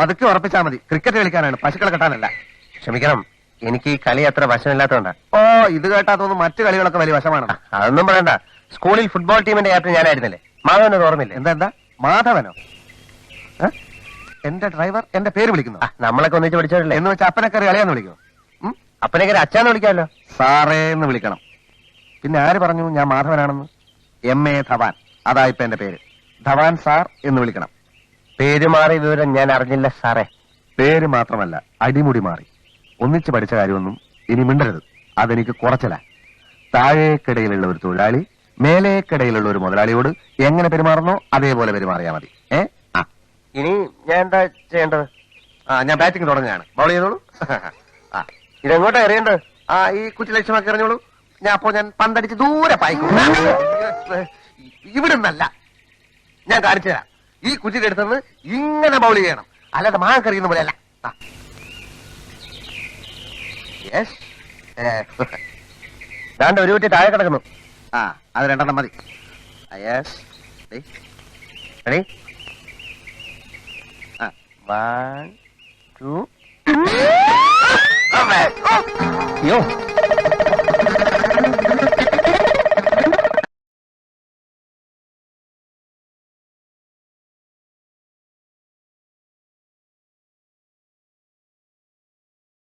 പതുക്കെ ഉറപ്പിച്ചാൽ മതി. ക്രിക്കറ്റ് കളിക്കാനാണ്. പശുക്കളെ കെട്ടാനല്ല. ക്ഷമിക്കണം. എനിക്ക് ഈ കളി അത്ര വശമില്ലാത്തതുകൊണ്ട്. ഓ ഇത് കേട്ടാത്തൊന്നും മറ്റു കളികളൊക്കെ വലിയ വശമാണ്. അതൊന്നും പറയണ്ട. സ്കൂളിൽ ഫുട്ബോൾ ടീമിന്റെ ക്യാപ്റ്റൻ ഞാനായിരുന്നില്ലേ? മാധവനെ ഓർമ്മയില്ല? എന്താ എന്താ? മാധവനോ? എന്റെ ഡ്രൈവർ എന്റെ പേര് വിളിക്കുന്നു. നമ്മളൊക്കെ ഒന്നിച്ച് പഠിച്ചിട്ടില്ല എന്ന് വെച്ചാൽ അപ്പനെ കയറി കളിയാന്ന് വിളിക്കോ? അപ്പനെ കയറി അച്ഛാന്ന് വിളിക്കാമല്ലോ. സാറേ എന്ന് വിളിക്കണം. പിന്നെ ആര് പറഞ്ഞു ഞാൻ മാധവനാണെന്ന്? M A Dhawan. അതായിപ്പോ എന്റെ പേര്. ധവാൻ സാർ എന്ന് വിളിക്കണം. പേര് മാറിയ വിവരം ഞാൻ അറിഞ്ഞില്ല സാറേ. പേര് മാത്രമല്ല അടിമുടി മാറി. ഒന്നിച്ച് പഠിച്ച കാര്യമൊന്നും ഇനി മിണ്ടരുത്. അതെനിക്ക് കുറച്ചല താഴേക്കിടയിലുള്ള ഒരു തൊഴിലാളി മേലേക്കിടയിലുള്ള ഒരു മുതലാളിയോട് എങ്ങനെ പെരുമാറുന്നോ അതേപോലെ പെരുമാറിയാ മതി. ഏ? ആ. ഇനി ഞാൻ എന്താ ചെയ്യേണ്ടത്? ആ ഞാൻ ബാറ്റിംഗ് തുടങ്ങുകയാണ്. ബൗൾ ചെയ്തോളൂ. ആ. ഇതെങ്ങോട്ടാ എറിയേണ്ടത്? ആ ഈ കുറ്റി ലക്ഷ്യമാക്കി എറിഞ്ഞോളൂ. ഞാൻ അപ്പോ ഞാൻ പന്തടിച്ച് ദൂരെ പായിക്കും. ഇവിടുന്നല്ല ഞാൻ കാണിച്ചു തരാം ഈ കുറ്റിയുടെ അടുത്തുനിന്ന് ഇങ്ങനെ ബൗൾ ചെയ്യണം. അല്ലാതെ മാങ്ങ കറിയുന്ന പോലെയല്ല. ആ. Yes. ഏ, ദാണ്ട് ഒരു കുറ്റി താഴെ കിടക്കുന്നു. ആ അത് രണ്ടെണ്ണം മതി. റെഡി ആ. One two. അയ്യോ.